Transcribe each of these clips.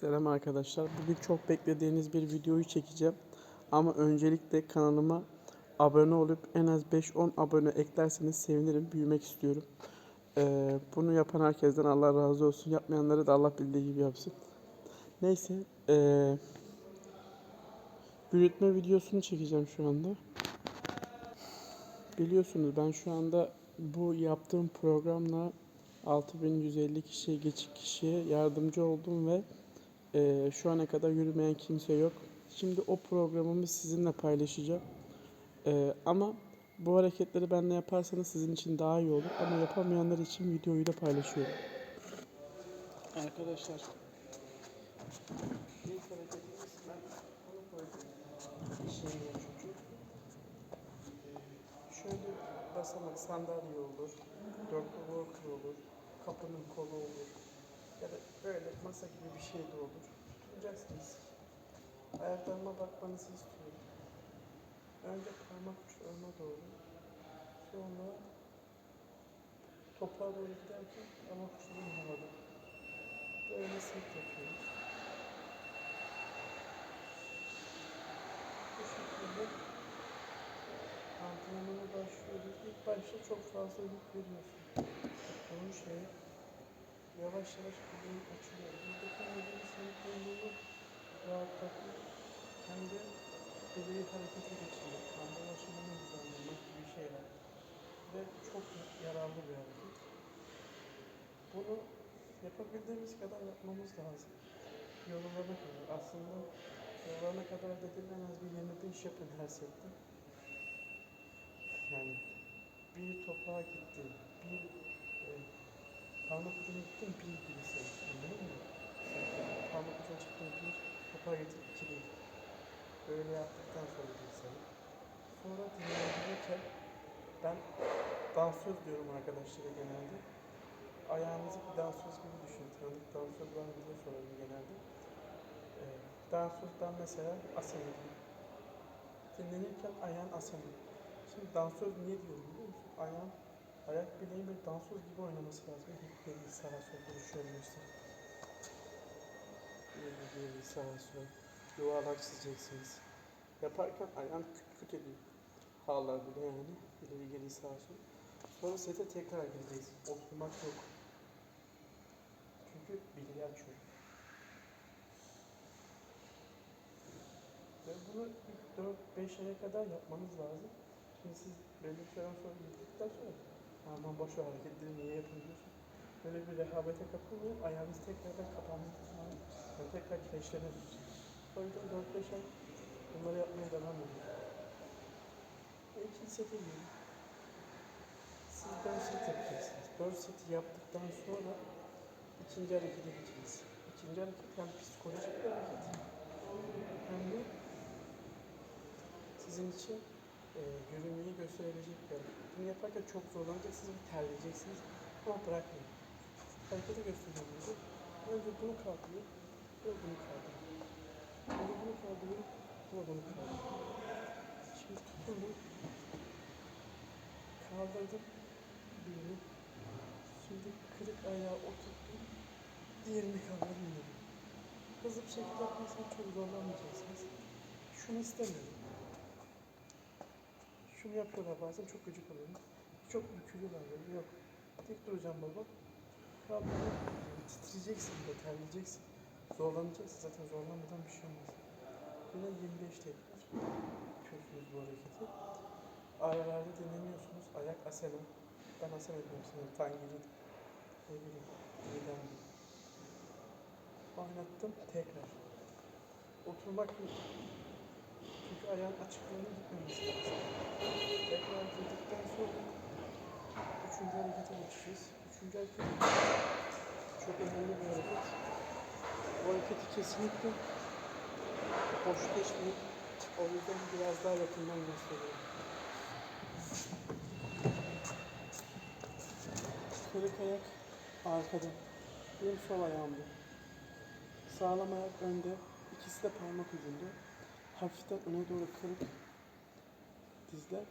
Selam arkadaşlar. Bugün çok beklediğiniz bir videoyu çekeceğim. Ama öncelikle kanalıma abone olup en az 5-10 abone eklerseniz sevinirim. Büyümek istiyorum. Ee, bunu yapan herkesten Allah razı olsun. Yapmayanları da Allah bildiği gibi yapsın. Neyse. ee, büyütme videosunu çekeceğim şu anda. Biliyorsunuz ben şu anda bu yaptığım programla 6150 kişiye geçik kişiye yardımcı oldum ve ee, şu ana kadar yürümeyen kimse yok. Şimdi o programımı sizinle paylaşacağım. Ee, ama bu hareketleri benimle yaparsanız sizin için daha iyi olur. Ama yapamayanlar için videoyu da paylaşıyorum. Arkadaşlar. Şöyle basamak sandalye olur. Dörtlü olur. Kapının kolu olur. Ya da böyle masa gibi bir şey de olur. Tutacaksınız. Ayaklarıma bakmanızı istiyorum. Önce parmak uçlarıma doğru. Sonra toprağa doğru giderken parmak uçlarım havada. Böyle sırt yapıyoruz. Bu şekilde antrenmana başlıyoruz. İlk başta çok fazla yük veriyorsun. Bunun şeyi yavaş yavaş bileği açılıyor. Buradaki amacımız senin kendini rahatlatmak hem de bileği harekete geçirmek, kan dolaşımını hızlandırmak gibi şeyler. Ve çok yararlı bir hareket. Bunu yapabildiğimiz kadar yapmamız lazım. Yorulana kadar. Aslında yorulana kadar dediğim en az bir 25 yapın her sette. Yani bir toprağa gitti, bir e, parmak ucuna gittim bir birisi. Anladın mı? Parmak ucuna çıktım bir, getirip iki değil. Böyle yaptıktan sonra bir sayı. Sonra dinlendirirken ben dansöz diyorum arkadaşlara genelde. Ayağınızı bir dansöz gibi düşünün. Tanıdık dansöz diye sorarım genelde. Ee, dansözden mesela asana gibi. Dinlenirken ayağın asana. Şimdi dansöz niye diyorum biliyor musun? Ayağın Ayak bileğin bir dansöz gibi oynaması lazım. Hep geri sağa sola duruşuyorum işte. Geri geri sağa sola. Yuvarlak çizeceksiniz. Yaparken ayağın küt küt ediyor. Hağlar bile yani. İleri geri sağa sola. Sonra sete tekrar gireceksin. Oturmak yok. Çünkü bileği açıyor. Ve bunu ilk 4-5 aya kadar yapmanız lazım. Şimdi siz belli bir süre sonra gittikten sonra aman boş ver hareketleri niye yapıyorsun? Böyle bir rehavete kapılmayın, ayağınız tekrardan kapanmak yani tekrar kireçlenir. O yüzden 4-5 ay bunları yapmaya devam. Ve ikinci sete gelin. Siz 4 set yapacaksınız. 4 seti yaptıktan sonra ikinci harekete geçeceğiz. İkinci hareket hem psikolojik bir hareket hem de sizin için e, yürümeyi gösterebilecek bir. Bunu yaparken çok zorlanacaksınız ve terleyeceksiniz ama bırakmayın. Hareketi göstereceğim. Önce bunu kaldırıyor ve bunu kaldırıyor. Önce bunu kaldırıyor ve bunu kaldırıyor. Şimdi bunu kaldırdım birini. Şimdi kırık ayağı oturttum. Diğerini kaldırdım dedim. Hızlı bir şekilde yaparsanız çok zorlanmayacaksınız. Şunu istemiyorum. Şunu yapıyorlar bazen çok gıcık oluyorum. Çok bükülüyorlar böyle. Yok. Tek duracağım baba. Kaldırıp titreyeceksin de terleyeceksin. Zorlanacaksın zaten zorlanmadan bir şey olmaz. Yine 25 tekrar yapıyorsunuz bu hareketi. Aralarda dinleniyorsunuz. Ayak asena. Ben asena diyorum sana. Tangiri. Ne bileyim. Neden Oynattım. Tekrar. Oturmak. Çünkü ayağın açıklığına gitmemesi lazım. Tekrar girdikten sonra üçüncü harekete geçeceğiz. Üçüncü hareket çok önemli bir hareket. Bu hareketi kesinlikle boş geçmeyin. O yüzden biraz daha yakından gösteriyorum. Kırık ayak arkada. Benim sol ayağımda. Sağlam ayak önde. İkisi de parmak ucunda. Hafiften öne doğru kırık dizler.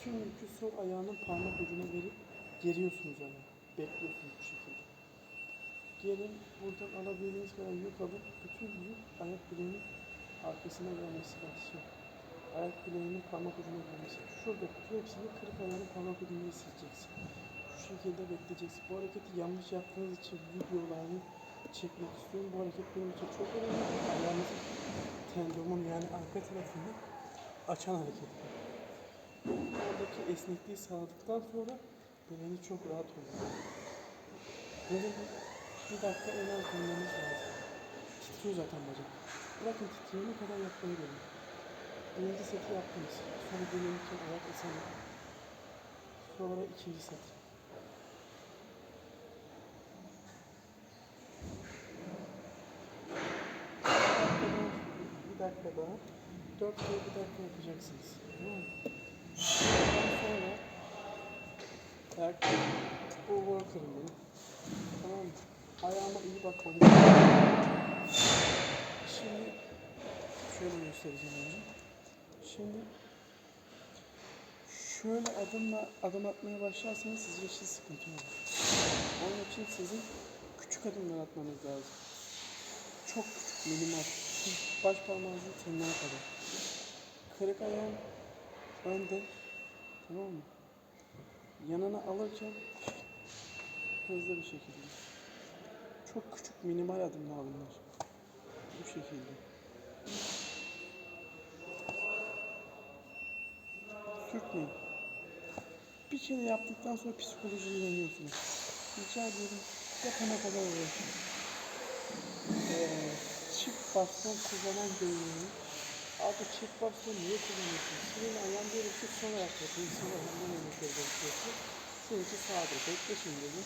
Tüm yükü sol ayağının parmak ucuna verip geriyorsunuz ayağı. Bekliyorsunuz bu şekilde. Gelin buradan alabildiğiniz kadar yük alıp bütün yük ayak bileğinin arkasına gelmesi lazım. Ayak bileğinin parmak ucuna gelmesi. Şurada hepsini kırık ayağının parmak ucuna sileceksin. Şu şekilde bekleyeceksin. Bu hareketi yanlış yaptığınız için videolarını çekmek istiyorum. Bu hareket benim için çok önemli. Ayağınızın tendonun yani arka tarafını açan hareket. Oradaki esnekliği sağladıktan sonra bileğiniz çok rahat oluyor. Böyle bir, dakika en az dinlemeniz lazım. Titriyor zaten bacak. Bırakın titreyene kadar yapmayı deneyin. Birinci seti yaptınız. Sonra dinlenirken ayak ısınır. Sonra ikinci set. Bir dakika daha. Dört kere bir dakika yapacaksınız. Tamam sonra bu worker'ım benim. Tamam mı? Ayağıma iyi bakmalıyım. Şimdi şöyle göstereceğim önce. Şimdi şöyle adımla adım atmaya başlarsanız sizin için sıkıntı olur. Onun için sizin küçük adımlar atmanız lazım. Çok minimal. Baş parmağınızın tırnağı kadar. Kırık ayağın önde. Tamam mı? Yanına alırken hızlı bir şekilde. Çok küçük minimal adımlar bunlar. Bu şekilde. Sürtmeyin. Bir kere yaptıktan sonra psikolojiyi yeniyorsunuz. Rica ediyorum yapana kadar uğraşın. Baston kullanan görüyorum. Abi çift baston niye kullanıyorsun? Senin ayağın bir şey sonra yapıyorsun. Sonra hemen yemek yapıyorsun. Seninki sağdır. Bekle şimdi dedim.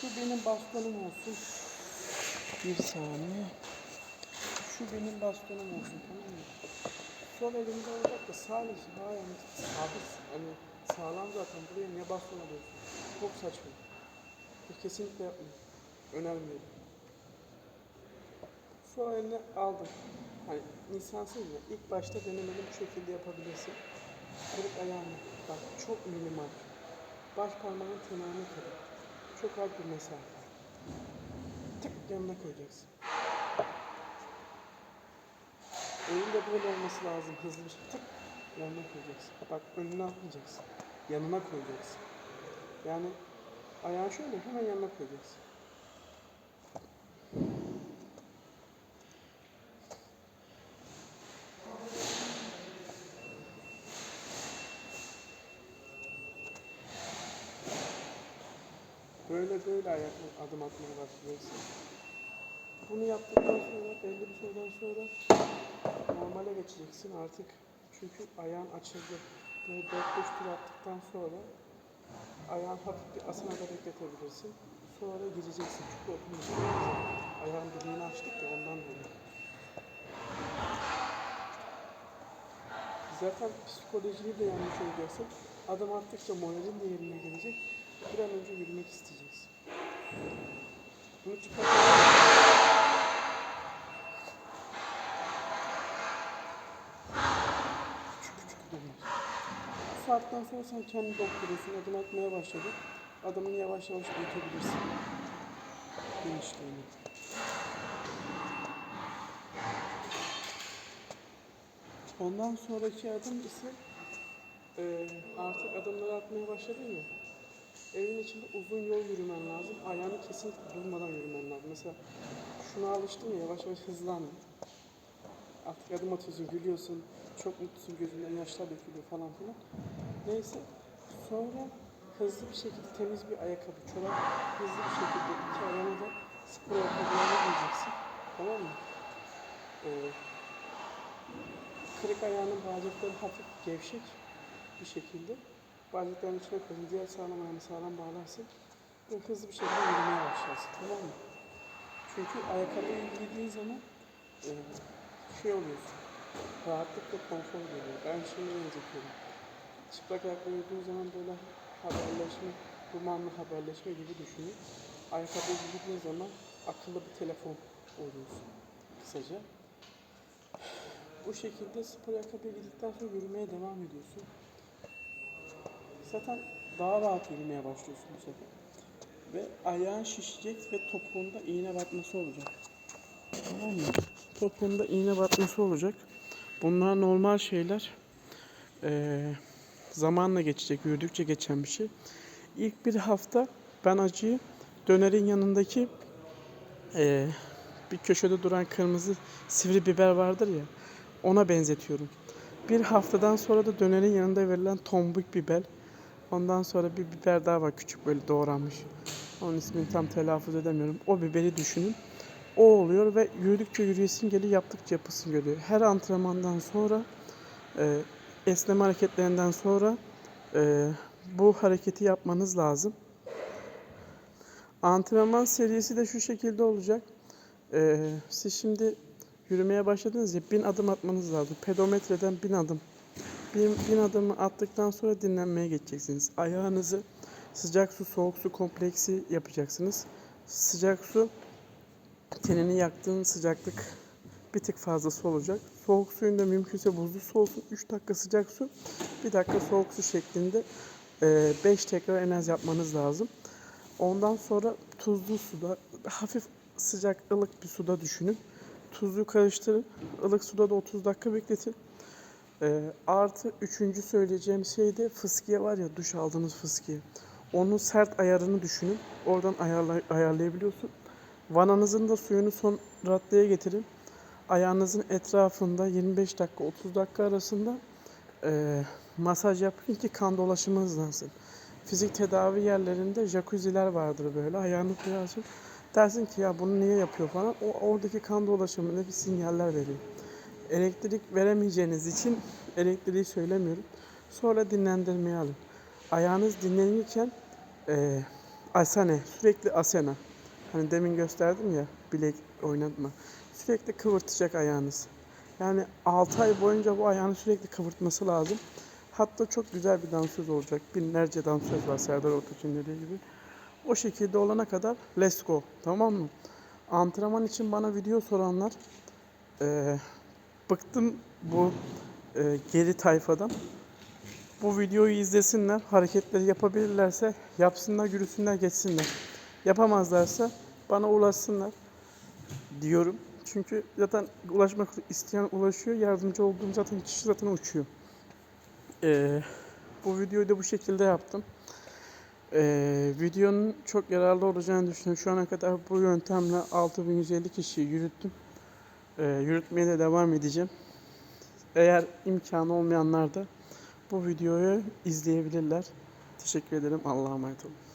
Şu benim bastonum olsun. Bir saniye. Şu benim bastonum olsun tamam mı? Sol elimde olacak da sağ elim sağ ayağım sabit. Hani sağlam zaten buraya ne baston alıyorsun? Çok saçma. Bir kesinlikle yapmayın. Önermiyorum. Sol eline aldım. Hani insansız ya. İlk başta denemeli bu şekilde yapabilirsin. Kırık ayağını. Bak çok minimal. Baş parmağın tırnağına kadar. Çok az bir mesafe. Tık yanına koyacaksın. Elinde böyle olması lazım. Hızlı bir şey. Tık yanına koyacaksın. Bak önüne atmayacaksın. Yanına koyacaksın. Yani ayağın şöyle hemen yanına koyacaksın. Böyle böyle ayak adım atmaya başlayacaksın. Bunu yaptıktan sonra belli bir süreden sonra normale geçeceksin artık. Çünkü ayağın açıldı. Böyle 4-5 tur attıktan sonra ayağın hafif bir asanada bekletebilirsin. Sonra gireceksin. Çünkü oturmayacak. Ayağın bileğini açtık ya ondan dolayı. Zaten psikolojini de yanlış olacaksın. Adım attıkça moralin de yerine gelecek. Bir an önce yürümek isteyeceksin. Bunu çıkartalım. Saatten sonra sen kendi doktorusun. Adım atmaya başladın. Adımını yavaş yavaş büyütebilirsin. Genişliğini. Ondan sonraki adım ise eee, artık adımları atmaya başladın ya. Evin içinde uzun yol yürümen lazım. Ayağını kesinlikle durmadan yürümen lazım. Mesela şuna alıştın ya yavaş yavaş hızlandın. Artık adım atıyorsun, gülüyorsun. Çok mutlusun, gözünden yaşlar dökülüyor falan filan. Neyse. Sonra hızlı bir şekilde temiz bir ayakkabı, çorap hızlı bir şekilde iki ayağına da spor ayakkabılarını giyeceksin. Tamam mı? Ee, kırık ayağının bacakları hafif gevşek bir şekilde bacakların içine koyun. Diğer sağlam ayağını sağlam bağlarsın. Ve hızlı bir şekilde yürümeye başlarsın. Tamam mı? Çünkü ayakkabıyı giydiğin zaman e, şey oluyorsun. Rahatlık ve konfor geliyor. Ben şeyi benzetiyorum. Çıplak ayakla yürüdüğün zaman böyle haberleşme, dumanlı haberleşme gibi düşünün. Ayakkabıyı giydiğin zaman akıllı bir telefon oluyorsun. Kısaca. Bu şekilde spor ayakkabıya girdikten sonra yürümeye devam ediyorsun. Zaten daha rahat yürümeye başlıyorsun bu sefer. Ve ayağın şişecek ve topuğunda iğne batması olacak. Tamam mı? Topuğunda iğne batması olacak. Bunlar normal şeyler. Ee, zamanla geçecek, yürüdükçe geçen bir şey. İlk bir hafta ben acıyı dönerin yanındaki ee, bir köşede duran kırmızı sivri biber vardır ya ona benzetiyorum. Bir haftadan sonra da dönerin yanında verilen tombik biber. Ondan sonra bir biber daha var küçük böyle doğranmış. Onun ismini tam telaffuz edemiyorum. O biberi düşünün. O oluyor ve yürüdükçe yürüyesin geliyor, yaptıkça yapısın geliyor. Her antrenmandan sonra, e, esneme hareketlerinden sonra e, bu hareketi yapmanız lazım. Antrenman serisi de şu şekilde olacak. E, siz şimdi yürümeye başladınız ya bin adım atmanız lazım. Pedometreden bin adım. Bin, bin adımı attıktan sonra dinlenmeye geçeceksiniz. Ayağınızı sıcak su, soğuk su kompleksi yapacaksınız. Sıcak su tenini yaktığın sıcaklık bir tık fazlası olacak. Soğuk suyun da mümkünse buzlu su olsun. 3 dakika sıcak su, 1 dakika soğuk su şeklinde 5 tekrar en az yapmanız lazım. Ondan sonra tuzlu suda, hafif sıcak ılık bir suda düşünün. Tuzlu karıştırın. ılık suda da 30 dakika bekletin. Ee, artı üçüncü söyleyeceğim şey de fıskiye var ya duş aldığınız fıskiye. Onun sert ayarını düşünün. Oradan ayarla, ayarlayabiliyorsun. Vananızın da suyunu son raddeye getirin. Ayağınızın etrafında 25 dakika 30 dakika arasında e, masaj yapın ki kan dolaşımı hızlansın. Fizik tedavi yerlerinde jacuzziler vardır böyle. Ayağını koyarsın. Dersin ki ya bunu niye yapıyor falan. O oradaki kan dolaşımına bir sinyaller veriyor. Elektrik veremeyeceğiniz için elektriği söylemiyorum. Sonra dinlendirmeye alın. Ayağınız dinlenirken e, asane, sürekli asena. Hani demin gösterdim ya bilek oynatma. Sürekli kıvırtacak ayağınız. Yani 6 ay boyunca bu ayağını sürekli kıvırtması lazım. Hatta çok güzel bir dansöz olacak. Binlerce dansöz var Serdar Ortaç'ın dediği gibi. O şekilde olana kadar let's go. Tamam mı? Antrenman için bana video soranlar eee bıktım bu e, geri tayfadan. Bu videoyu izlesinler, hareketleri yapabilirlerse yapsınlar, yürüsünler, geçsinler. Yapamazlarsa bana ulaşsınlar diyorum. Çünkü zaten ulaşmak isteyen ulaşıyor, yardımcı olduğum zaten kişi zaten uçuyor. Ee, bu videoyu da bu şekilde yaptım. Ee, videonun çok yararlı olacağını düşünüyorum. Şu ana kadar bu yöntemle 6150 kişiyi yürüttüm. Ee, yürütmeye de devam edeceğim. Eğer imkanı olmayanlar da bu videoyu izleyebilirler. Teşekkür ederim. Allah'a emanet olun.